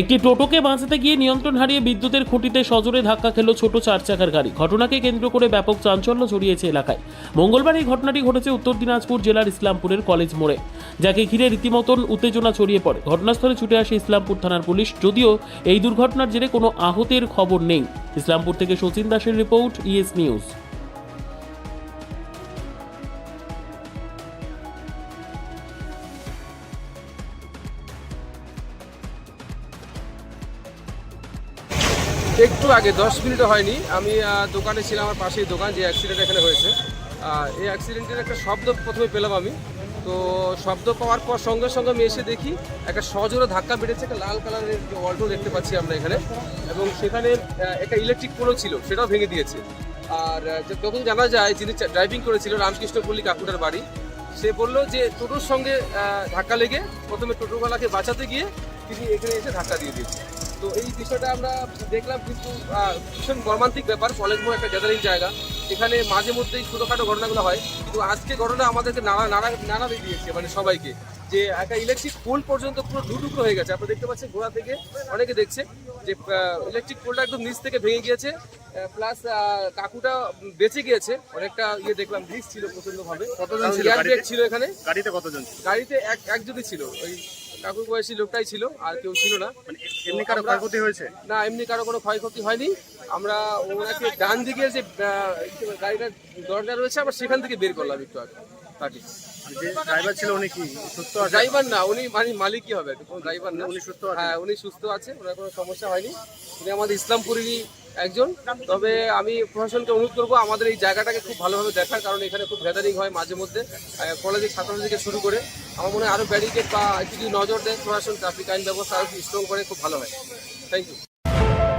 একটি টোটোকে বাঁচাতে গিয়ে নিয়ন্ত্রণ হারিয়ে বিদ্যুতের খুঁটিতে সজোরে ধাক্কা খেল ছোট চার চাকার গাড়ি। ঘটনাকে কেন্দ্র করে ব্যাপক চাঞ্চল্য ছড়িয়েছে এলাকায়। মঙ্গলবার এই ঘটনাটি ঘটেছে উত্তর দিনাজপুর জেলার ইসলামপুরের কলেজ মোড়ে, যাকে ঘিরে রীতিমতন উত্তেজনা ছড়িয়ে পড়ে। ঘটনাস্থলে ছুটে আসে ইসলামপুর থানার পুলিশ, যদিও এই দুর্ঘটনার জেরে কোনো আহতের খবর নেই। ইসলামপুর থেকে সচিন দাসের রিপোর্ট, ইএস নিউজ। একটু আগে, দশ মিনিটও হয়নি, আমি দোকানে ছিলাম আমার পাশেই দোকান, যে অ্যাক্সিডেন্ট এখানে হয়েছে। এই অ্যাক্সিডেন্টের একটা শব্দ প্রথমে পেলাম আমি। তো শব্দ পাওয়ার পর সঙ্গে সঙ্গে আমি এসে দেখি, একটা সজোরে ধাক্কা বেড়েছে, একটা লাল কালারের অল্টো দেখতে পাচ্ছি আমরা এখানে। এবং সেখানে একটা ইলেকট্রিক পোলও ছিল, সেটাও ভেঙে দিয়েছে। আর তখন জানা যায়, যিনি ড্রাইভিং করেছিল, রামকৃষ্ণ পল্লী কাকুটার বাড়ি, সে বলল যে টোটোর সঙ্গে ধাক্কা লেগে প্রথমে টোটোওয়ালাকে বাঁচাতে গিয়ে তিনি এখানে এসে ধাক্কা দিয়ে দিয়েছে তো এই বিষয়টা আমরা দেখলাম কিন্তু ভীষণ মর্মান্তিক ব্যাপার কলেজ মোড় একটা গ্যাদারিং জায়গা। এখানে মাঝে মধ্যেই ছোটোখাটো ঘটনাগুলো হয়। কিন্তু আজকে ঘটনা আমাদেরকে নাড়া নাড়া নাড়া দিয়েছে মানে সবাইকে। যে একটা ইলেকট্রিক পোল পর্যন্ত পুরো দু টুকরো হয়ে গেছে। আপনারা দেখতে পাচ্ছেন গোড়া থেকে অনেকে দেখছে যে ইলেকট্রিক পোলটা একদম নিচ থেকে ভেঙে গিয়েছে। প্লাস কাকুটা বেঁচে গিয়েছে। অনেকটা ইয়ে দেখলাম রিস্ক ছিল প্রচণ্ড ভাবে কতজন? ছিল এখানে। গাড়িতে কতজন গাড়িতে এক একজনই ছিল। ওই কাকুর বয়সী লোকটাই ছিল আর কেউ ছিল না। মানে এমনি কারও ক্ষয়ক্ষতি হয়েছে? না এমনি কারও কোনো ক্ষয়ক্ষতি হয়নি। আমরা ওনাকে ডান দিকে যে গাড়িটার দরজা রয়েছে আমরা সেখান থেকে বের করলাম একটু আগে। তাকে যে ড্রাইভার ছিল উনি কি? সুস্থ আছে? ড্রাইভার না উনি মানে মালিকই হবে কোনো ড্রাইভার না। উনি সুস্থ আছে? হ্যাঁ উনি সুস্থ আছে ওনার কোনো সমস্যা হয়নি। উনি আমাদের ইসলামপুরেরই একজন। তবে আমি প্রশাসনকে অনুরোধ করব আমাদের এই জায়গাটাকে খুব ভালোভাবে দেখার কারণ এখানে খুব গ্যাদারিং হয় মাঝে মধ্যে। কলেজের ছাত্রদের থেকে শুরু করে আমার মনে হয় আরও ব্যারিকেড বা যদি নজর দেয় প্রশাসন ট্রাফিক আইন ব্যবস্থা আরও স্ট্রং করে খুব ভালো হয়। Thank you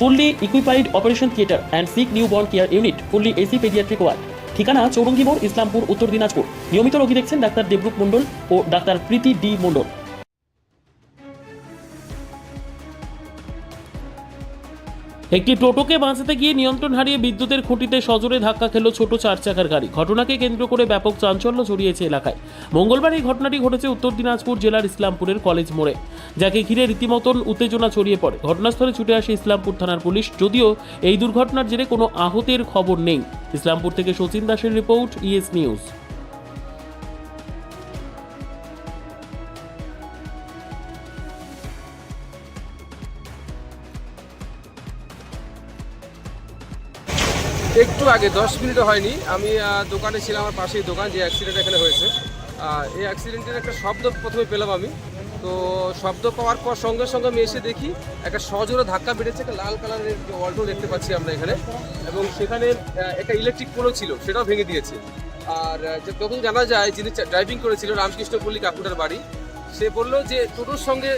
fully equipped operation theatre and sick new born care unit fully AC paediatric ward ঠিকানা চৌরঙ্গি মোড়, ইসলামপুর, উত্তর দিনাজপুর। নিয়মিত রোগী দেখছেন ডাক্তার দেবরূপ মণ্ডল ও ডাক্তার প্রীতি ডি মণ্ডল। একটি টোটোকে বাঁচাতে গিয়ে নিয়ন্ত্রণ হারিয়ে বিদ্যুতের খুঁটিতে সজোরে ধাক্কা খেল ছোট চার চাকার গাড়ি। ঘটনাকে কেন্দ্র করে ব্যাপক চাঞ্চল্য ছড়িয়েছে এলাকায়। মঙ্গলবার এই ঘটনাটি ঘটেছে উত্তর দিনাজপুর জেলার ইসলামপুরের কলেজ মোড়ে, যাকে ঘিরে রীতিমতন উত্তেজনা ছড়িয়ে পড়ে। ঘটনাস্থলে ছুটে আসে ইসলামপুর থানার পুলিশ, যদিও এই দুর্ঘটনার জেরে কোনো আহতের খবর নেই। ইসলামপুর থেকে সচিন দাসের রিপোর্ট, ইএস নিউজ। একটু আগে, দশ মিনিটও হয়নি, আমি দোকানে ছিলাম আমার পাশেই দোকান, যে অ্যাক্সিডেন্ট এখানে হয়েছে। এই অ্যাক্সিডেন্টের একটা শব্দ প্রথমে পেলাম আমি। তো শব্দ পাওয়ার পর সঙ্গে সঙ্গে আমি এসে দেখি, একটা সজোরে ধাক্কা বেড়েছে, একটা লাল কালারের অল্টো দেখতে পাচ্ছি আমরা এখানে। এবং সেখানে একটা ইলেকট্রিক পোলও ছিল, সেটাও ভেঙে দিয়েছে। আর যখন জানা যায়, যিনি ড্রাইভিং করেছিল, রামকৃষ্ণ পল্লী কাকুটার বাড়ি, সে বলল যে টোটোর সঙ্গে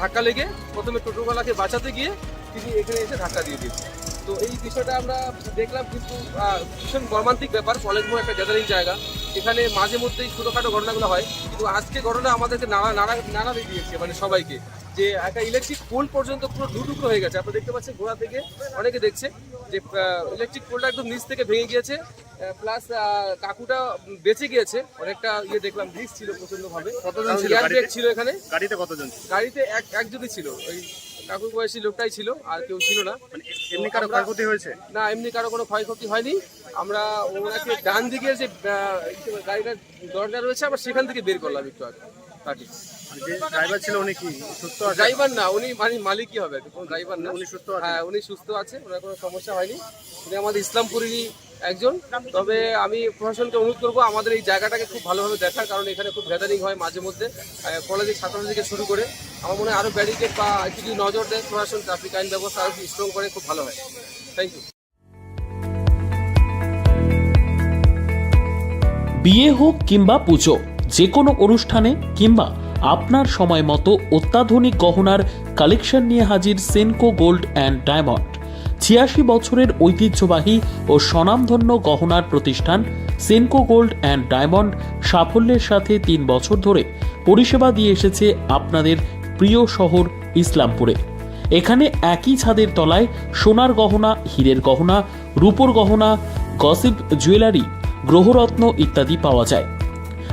ধাক্কা লেগে প্রথমে টোটোওয়ালাকে বাঁচাতে গিয়ে তিনি এখানে এসে ধাক্কা দিয়ে দিয়েছে তো এই বিষয়টা আমরা দেখলাম কিন্তু ভীষণ মর্মান্তিক ব্যাপার কলেজ মোড় একটা গ্যাদারিং জায়গা। এখানে মাঝে মধ্যেই ছোটোখাটো ঘটনাগুলো হয়, কিন্তু আজকে ঘটনা আমাদেরকে নানা নানা দিয়ে দিয়েছে মানে সবাইকে। যে একটা ইলেকট্রিক পোল পর্যন্ত পুরো দু হয়ে গেছে। আপনারা দেখতে পাচ্ছেন ঘোড়া থেকে অনেকে দেখছে। যে ইলেকট্রিক পোলটা একদম নিচ থেকে ভেঙে গিয়েছে। প্লাস কাকুটা বেঁচে গিয়েছে। অনেকটা ইয়ে দেখলাম রিস্ক ছিল প্রচণ্ড ভাবে কতজন ছিল ছিল এখানে। গাড়িতে কতজন গাড়িতে এক একজনই ছিল। ওই কাকুর বয়সী লোকটাই ছিল আর কেউ ছিল না। মানে এমনি কারও ক্ষয়ক্ষতি হয়েছে? না এমনি কারও কোনো ক্ষয়ক্ষতি হয়নি। আমরা ওনাকে ডান দিকে যে গাড়িটার দরজা রয়েছে আমরা সেখান থেকে বের করলাম একটু আগে। তাকে ড্রাইভার ছিল উনি কি সুস্থ ড্রাইভার না উনি মানে মালিকই হবে কোনো ড্রাইভার না। উনি সুস্থ হ্যাঁ উনি সুস্থ আছে ওনার কোনো সমস্যা হয়নি। উনি আমাদের ইসলামপুরেরই একজন। তবে আমি প্রশাসনকে অনুরোধ করব আমাদের এই জায়গাটাকে খুব ভালোভাবে দেখার কারণ এখানে খুব গ্যাদারিং হয় মাঝে মধ্যে। কলেজের ছাত্রদের থেকে শুরু করে আমার মনে হয় আরও ব্যারিকেড বা একটু যদি নজর দেয় প্রশাসন ট্রাফিক আইন ব্যবস্থা আরও স্ট্রং করে খুব ভালো হয়। থ্যাংক ইউ বিয়ে হোক কিংবা পুজো যে কোনো অনুষ্ঠানে কিংবা আপনার সময় মতো অত্যাধুনিক গহনার কালেকশন নিয়ে হাজির সেনকো গোল্ড অ্যান্ড ডায়মন্ড। ছিয়াশি বছরের ঐতিহ্যবাহী ও স্বনামধন্য গহনার প্রতিষ্ঠান সেনকো গোল্ড অ্যান্ড ডায়মন্ড সাফল্যের সাথে তিন বছর ধরে পরিষেবা দিয়ে এসেছে আপনাদের প্রিয় শহর ইসলামপুরে। এখানে একই ছাদের তলায় সোনার গহনা, হীরের গহনা, রূপোর গহনা, গসিপ জুয়েলারি, গ্রহরত্ন ইত্যাদি পাওয়া যায়।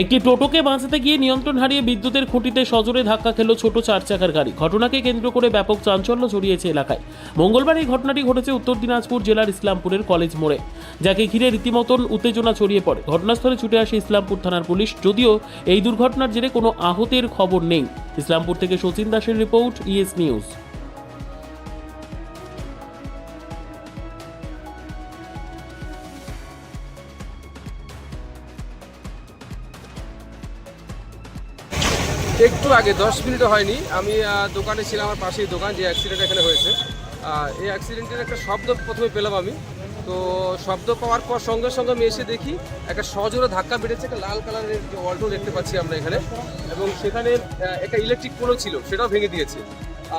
একটি টোটোকে বাঁচাতে গিয়ে নিয়ন্ত্রণ হারিয়ে বিদ্যুতের খুঁটিতে সজোরে ধাক্কা খেল ছোট চার চাকার গাড়ি। ঘটনাকে কেন্দ্র করে ব্যাপক চাঞ্চল্য ছড়িয়েছে এলাকায়। মঙ্গলবার এই ঘটনাটি ঘটেছে উত্তর দিনাজপুর জেলার ইসলামপুরের কলেজ মোড়ে, যাকে ঘিরে রীতিমতন উত্তেজনা ছড়িয়ে পড়ে। ঘটনাস্থলে ছুটে আসে ইসলামপুর থানার পুলিশ, যদিও এই দুর্ঘটনার জেরে কোনো আহতের খবর নেই। ইসলামপুর থেকে সচিন দাসের রিপোর্ট, ইএস নিউজ। একটু আগে দশ মিনিটও হয়নি আমি দোকানে ছিলাম আমার পাশেই দোকান যে অ্যাক্সিডেন্ট এখানে হয়েছে। এই অ্যাক্সিডেন্টের একটা শব্দ প্রথমে পেলাম আমি। তো শব্দ পাওয়ার পর সঙ্গে সঙ্গে আমি এসে দেখি একটা সজোরে ধাক্কা বেড়েছে একটা লাল কালারের অল্টো দেখতে পাচ্ছি আমরা এখানে। এবং সেখানে একটা ইলেকট্রিক পোলও ছিল সেটাও ভেঙে দিয়েছে।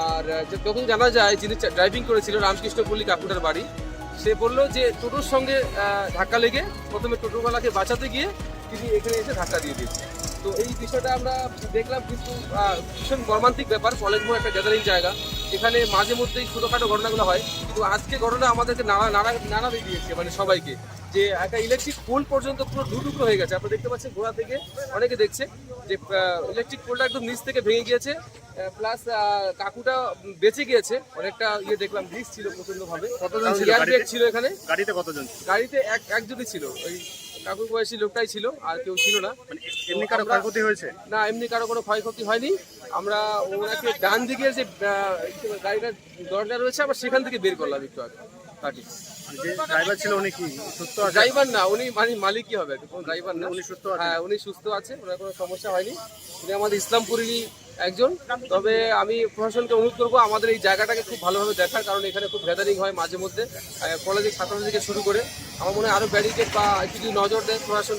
আর আহ, যে তখন জানা যায় যিনি ড্রাইভিং করেছিল রামকৃষ্ণ পল্লী কাকুটার বাড়ি সে বলল যে টোটোর সঙ্গে ধাক্কা লেগে প্রথমে টোটোওয়ালাকে বাঁচাতে গিয়ে তিনি এখানে এসে ধাক্কা দিয়ে দিয়েছে তো এই বিষয়টা আমরা দেখলাম কিন্তু ভীষণ মর্মান্তিক ব্যাপার কলেজ মোড় একটা গ্যাদারিং জায়গা। এখানে মাঝে মধ্যেই ছোটোখাটো ঘটনাগুলো হয়। কিন্তু আজকে ঘটনা আমাদেরকে নানা নাড়া দিয়ে দিয়েছে মানে সবাইকে। যে একটা ইলেকট্রিক পোল পর্যন্ত পুরো দুটুকরো হয়ে গেছে। আপনারা দেখতে পাচ্ছেন গোড়া থেকে অনেকে দেখছে যে ইলেকট্রিক পোলটা একদম নিচ থেকে ভেঙে গিয়েছে। প্লাস কাকুটা বেঁচে গিয়েছে। অনেকটা ইয়ে দেখলাম গ্রিস ছিল প্রচণ্ড ভাবে কতজন? ছিল এখানে। গাড়িতে কতজন গাড়িতে এক একজনই ছিল। ওই কাকুর বয়সী লোকটাই ছিল আর কেউ ছিল না। মানে এমনি কারও ক্ষয়ক্ষতি হয়েছে? না এমনি কারও কোনো ক্ষয়ক্ষতি হয়নি। আমরা ওনাকে ডান দিকের যে গাড়িটার দরজা রয়েছে আবার সেখান থেকে বের করলাম একটু আগে। তাকে। মানে ড্রাইভার ছিল উনি কি? সুস্থ আছে? ড্রাইভার না উনি মানে মালিকই হবে? ড্রাইভার না। উনি সুস্থ আছে? হ্যাঁ উনি সুস্থ আছে ওনার কোনো সমস্যা হয়নি। উনি আমাদের ইসলামপুরেরই একজন। তবে আমি প্রশাসনকে অনুরোধ করব আমাদের এই জায়গাটাকে খুব ভালোভাবে দেখার কারণ এখানে খুব গ্যাদারিং হয় মাঝে মধ্যে। কলেজের ছাত্রছাত্রী থেকে শুরু করে আমার মনে হয় আরও ব্যারিকেড বা যদি নজর দেয় প্রশাসন